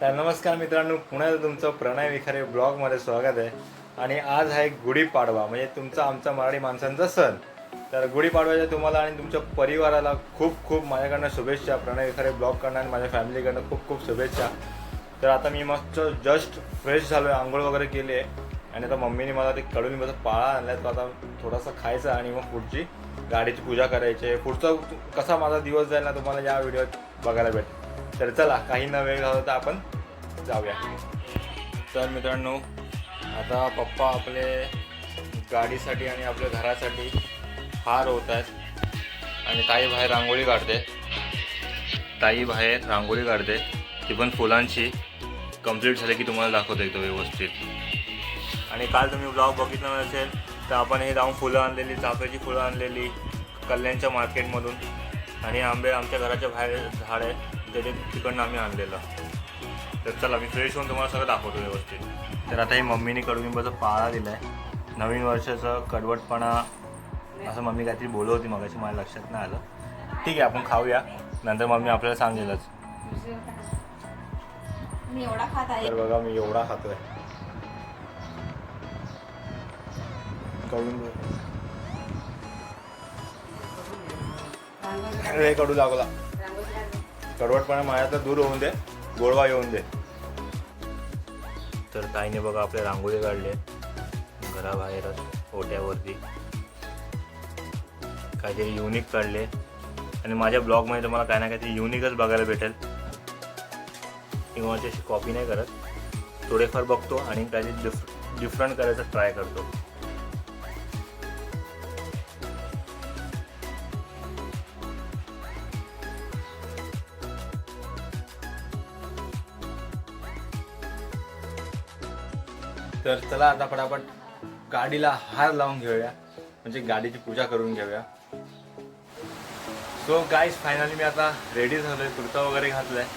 तर नमस्कार मित्रांनो पुन्हा तुमचं प्रणय विखारे ब्लॉगमध्ये स्वागत आहे. आणि आज आहे गुढीपाडवा म्हणजे तुमचा आमचा मराठी माणसांचा सण. तर गुढीपाडव्याच्या तुम्हाला आणि तुमच्या परिवाराला खूप खूप माझ्याकडनं शुभेच्छा. प्रणय विखारे ब्लॉगकडनं आणि माझ्या फॅमिलीकडनं खूप खूप शुभेच्छा. तर आता मी मस्त जस्ट फ्रेश झालो आहे आंघोळ वगैरे केली आहे आणि आता मम्मीने मला ते कडूलिंबाचा पाळा आणला तो आता थोडासा खायचा आणि मग पुढची गाडीची पूजा करायची आहे. पुढचा कसा माझा दिवस जाईल ना तुम्हाला या व्हिडिओत बघायला भेटेल. तर चला काही न वेळ घालवता आपण जाऊया. तर मित्रांनो आता पप्पा आपले गाडीसाठी आणि आपल्या घरासाठी हार होत आहेत आणि ताई बाहेर रांगोळी काढते. ताई बाहेर रांगोळी काढते. ती पण फुलांची. कंप्लीट झाली की तुम्हाला दाखवतो एकदम व्यवस्थित. आणि काल तुम्ही ब्लॉग बघितला नसेल तर आपण हे जाऊन फुलं आणलेली चाफ्याची फुलं आणलेली कल्याणच्या मार्केटमधून आणि आंबे आमच्या घराच्या बाहेर झाड आहे. त्याचे तिकडनं आम्ही आणलेलं. तर चला मी फ्रेश होऊन तुम्हाला सगळं दाखवतो व्यवस्थित. तर आता ही मम्मीने कडुलिंबाचा पाळा दिला आहे नवीन वर्षाचं कडवटपणा असं मम्मी काहीतरी बोलत होती मगाशी मला लक्षात नाही आलं. ठीक आहे आपण खाऊया. नंतर मम्मी आपल्याला सांगेलच. मी एवढा खात आहे. तर बघा मी एवढा खातोय. कडून कडू लागला. कडवटपणा माझ्या दूर होऊन दे गोडवा येऊन दे. तर ताईने बघा आपले रांगोळी काढले. घराबाहेरच ओट्यावरती. काहीतरी युनिक काढले. आणि माझ्या ब्लॉगमध्ये तुम्हाला काही ना काहीतरी युनिकच बघायला भेटेल. किंवा त्याची कॉपी नाही करत. थोडेफार बघतो आणि काहीतरी डिफ डिफरंट करायचं ट्राय करतो. तर चला आता पटापट गाडीला हार लावून घेऊया. म्हणजे गाडीची पूजा करून घेऊया. सो गाईज फायनली मी आता रेडी झालो आहे कुर्ता वगैरे घातला आहे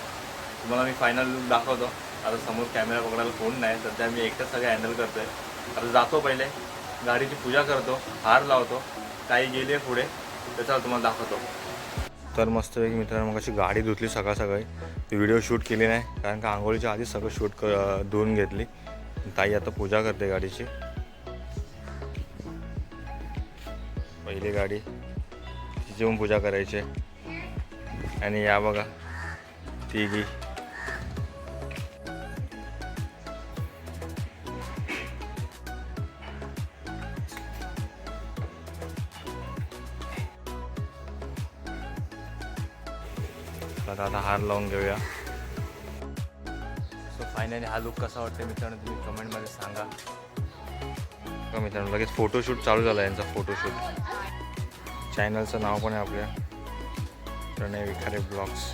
तुम्हाला मी फायनल लुक दाखवतो. आता समोर कॅमेरा पकडायला कोण नाही सध्या मी एकटाच सगळं हँडल करतोय. आता जातो पहिले. गाडीची पूजा करतो हार लावतो. काही गेले पुढे त्याचा तुम्हाला दाखवतो. तर मस्तपैकी मित्रांनो मग अशी गाडी धुतली सकाळ सकाळी ती व्हिडिओ शूट केली नाही कारण का आंघोळीच्या आधी सगळं शूट क धुवून घेतली. ताई आता पूजा करते गाडीची. पहिली गाडी तिची पूजा करायची. आहे. आणि या बघा तिघी. तर आता हार लावून घेऊया. फायनली हा लुक कसा वाटतो मित्रांनो तुम्ही कमेंटमध्ये सांगा. का मित्रांनो लगेच फोटोशूट चालू झाला यांचा फोटोशूट चॅनलचं नाव पण आहे आपल्या. प्रणय विखारे ब्लॉग्स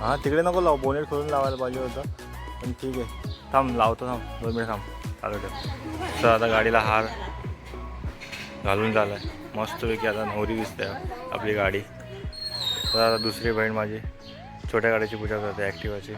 हां तिकडे नको लाव बोनेट खोलून लावायला पाहिजे होतं. पण ठीक आहे. थांब लावतो थांब. दोन मिनिट थांब. चालू ठेव. तर आता गाडीला हार घालून झाला आहे मस्तपैकी आता नवरी दिसते आपली गाडी. तर आता दुसरी बहीण माझी. छोट्या गाडीची पूजा करते ॲक्टिवाची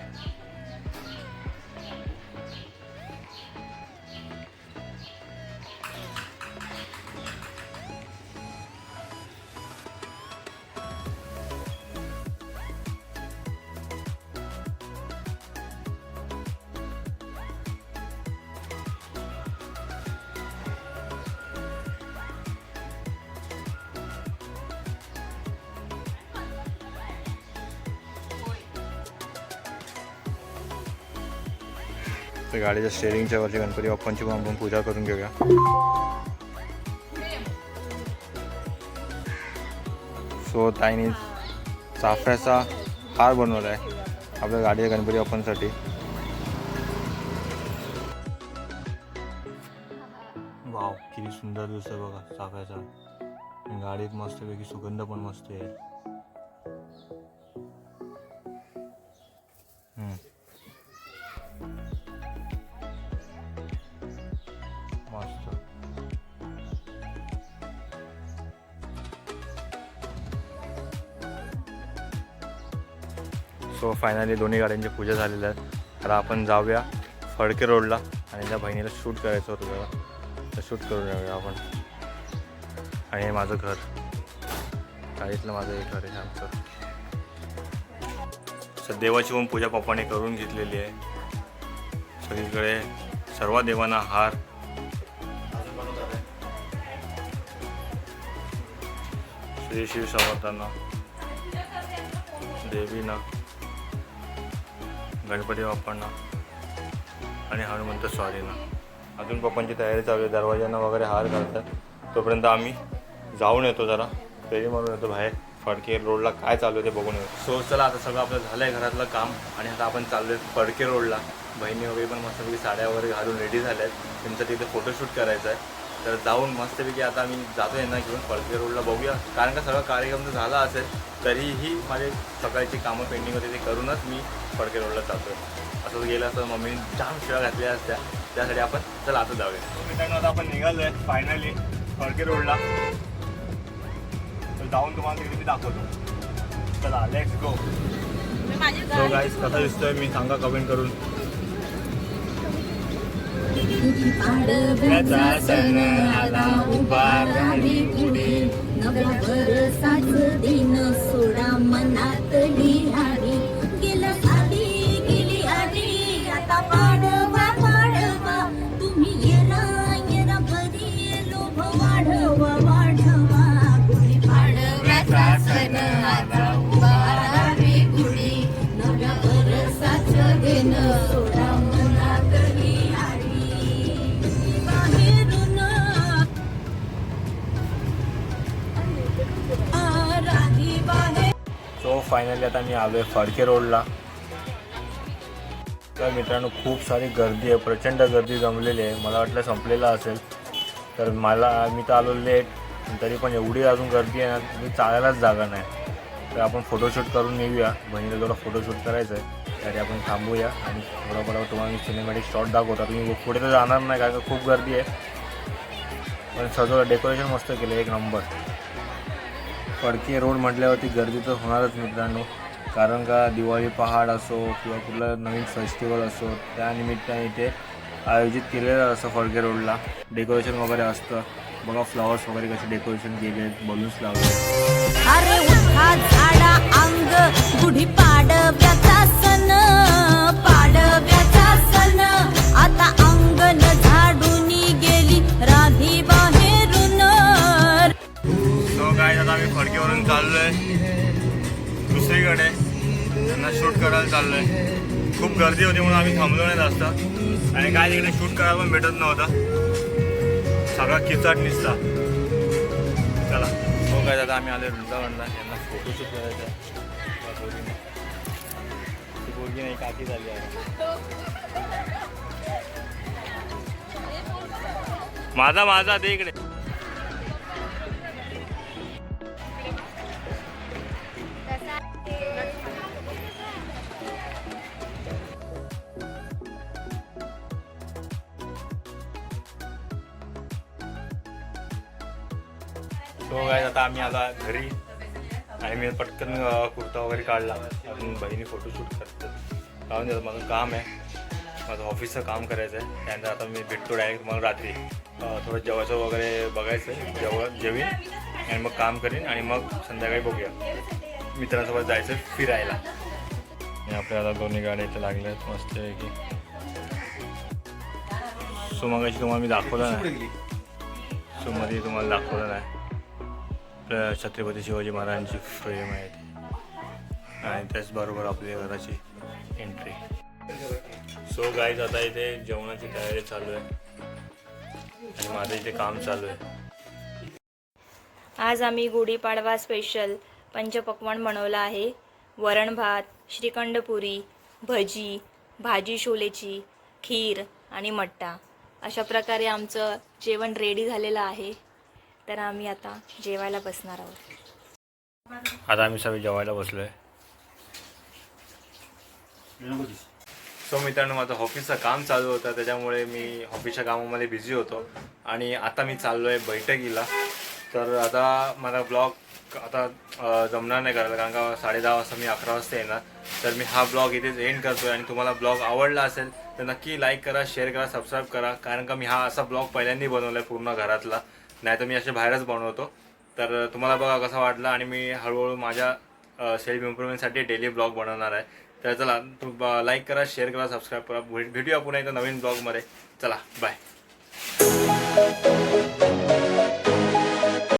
तर गाडीच्या स्टेरिंगच्या वरती गणपती बाप्पांची पण आपण पूजा करून घेऊया. सो ताईने चाफ्याचा हार बनवला आहे आपल्या गाडीच्या गणपती बाप्पांसाठी. वाव किती सुंदर दिसतंय बघा चाफ्याचा गाडीत मस्तपैकी सुगंध पण मस्त आहे. सो फायनली दोन्ही गाड्यांची पूजा झालेल्या आहेत आता आपण जाऊया फडके रोडला आणि त्या बहिणीला शूट करायचं होतं जरा. तर शूट करून जाऊया आपण. आणि हे माझं घर. गाडीतलं माझं हे घर आहे आमचं. सर देवाची पण पूजा पप्पाने करून घेतलेली आहे. सगळीकडे सर्व देवांना हार. श्री शिव समर्थांना. देवीना. गणपती बाप्पांना आणि हनुमंत स्वारींना अजून पप्पांची तयारी चालू आहे. दरवाज्यांना वगैरे हार घालतात. तोपर्यंत आम्ही जाऊन येतो जरा. फेरी मारून येतो बाहेर. फडके रोडला काय चालू आहे ते बघून येतो सो चला आता सगळं आपलं झालं आहे घरातलं काम. आणि आता आपण चाललो आहे फडके रोडला. बहिणी वगैरे पण मस्तपैकी साड्या वगैरे घालून रेडी झाल्या आहेत त्यांचं तिथे फोटोशूट करायचं आहे. तर जाऊन मस्तपैकी आता आम्ही जातो यांना घेऊन फडके रोडला बघूया. कारण का सगळं कार्यक्रम जर झाला असेल तरीही माझे सकाळची कामं पेंडिंग होते ते करूनच मी फडके रोडला जातो असं गेलं असतं मम्मीने जाम शिळा घातल्या असत्या. त्यासाठी आपण चला आता जाऊया. मित्रांनो आता आपण निघालो आहे फायनली फडके रोडला. तर जाऊन तुम्हाला तिकडे मी दाखवतो. चला लेट्स गो सो गाईज कसा दिसतोय मी सांगा कमेंट करून. पाडव्याचा सण आला उभा राही पुढे. नव्या वरसाच दिन सोडा मनातली हाडी फायनली आता मी आलो आहे फडके रोडला तर मित्रांनो खूप सारी गर्दी आहे प्रचंड गर्दी जमलेली आहे. मला वाटलं संपलेलं असेल. तर मला मी तर आलो लेट तरी पण एवढी अजून गर्दी आहे ना मी चालायलाच जागा नाही. तर आपण फोटोशूट करून येऊया. बहिणीला थोडं फोटोशूट करायचं आहे त्यासाठी आपण थांबूया आणि थोडं थोडं तुम्हाला मी सिनेमॅटिक शॉट दाखवता. तुम्ही पुढे तर जाणार नाही कारण खूप गर्दी आहे. पण सजवलं डेकोरेशन मस्त केलं एक नंबर फडके रोड म्हटल्यावरती गर्दी तर होणारच मित्रांनो. कारण का दिवाळी पहाड असो किंवा कुठलं नवीन फेस्टिवल असो त्यानिमित्ताने इथे आयोजित केलेलं असं फडके रोडला. डेकोरेशन वगैरे असतं. बघा फ्लॉवर्स वगैरे कसे डेकोरेशन केले आहेत बलून्स लावले अरे उठा झाडा अंग गुढी पाडव्याचा सण पाडव्याचा सण. चाललो आहे दुसरीकडे त्यांना शूट करायला चाललो आहे खूप गर्दी होती म्हणून आम्ही थांबलो नाही जास्त. आणि काय तिकडे शूट करायला पण भेटत नव्हतं. सगळा किचाट निसता चला. हो काय दादा आम्ही आले वृंदावनला. यांना फोटोशूट करायचा. ती नाही काकी झाली आहे. माझा माझा ते इकडे. तो काय आता आम्ही आला घरी. आणि मी पटकन कुर्ता वगैरे काढला. अजून बहिणी फोटोशूट करतात. राहून द्या माझं काम आहे. माझं ऑफिसचं काम करायचं आहे त्यानंतर आता मी भेटतो डायरेक्ट मला रात्री. थोडं जेवायचं वगैरे बघायचं आहे जेवण जेवीन. आणि मग काम करीन आणि मग संध्याकाळी बघूया. मित्रांसोबत जायचं फिरायला. आणि आपल्याला दोन्ही गाड्या इथे लागल्या आहेत. मस्त आहे की सो मग तुम्हाला मी दाखवलं नाही. सो मध्ये तुम्हाला दाखवलं नाही. आपल्या छत्रपती शिवाजी महाराजांची फ्रेम आहे आणि त्याचबरोबर आपल्या घराची एंट्री सो गाईज आता इथे जेवणाची तयारी चालू आहे. आणि माझं इथे काम चालू आहे. आज आम्ही गुढीपाडवा स्पेशल पंचपक्वान बनवलं आहे. वरण भात श्रीखंड पुरी भजी भाजी शोलेची खीर आणि मट्टा. अशा प्रकारे आमचं जेवण रेडी झालेलं आहे. तर आम्ही आता जेवायला बसणार आहोत. आता आम्ही सगळे जेवायला बसलो आहे सो मित्रांनो माझं ऑफिसचं काम चालू होतं. त्याच्यामुळे मी ऑफिसच्या कामामध्ये बिझी होतो. आणि आता मी चाललो आहे बैठकीला. तर आता मला ब्लॉग आता जमणार नाही करायला. कारण का साडे दहा वाजता मी अकरा वाजता येणार. तर मी हा ब्लॉग इथेच एंड करतो आणि तुम्हाला ब्लॉग आवडला असेल तर नक्की लाईक करा शेअर करा सबस्क्राईब करा. कारण का मी हा असा ब्लॉग पहिल्यांदा बनवला आहे पूर्ण घरातला. नाही तर मी असे बाहेरच बनवतो. तर तुम्हाला बघा कसा वाटला आणि मी हळूहळू माझ्या सेल्फ इम्प्रुव्हमेंटसाठी डेली ब्लॉग बनवणार आहे. तर चला तू लाईक करा शेअर करा सबस्क्राईब करा. भेट- भेटूया पुन्हा एकदा नवीन ब्लॉगमध्ये चला बाय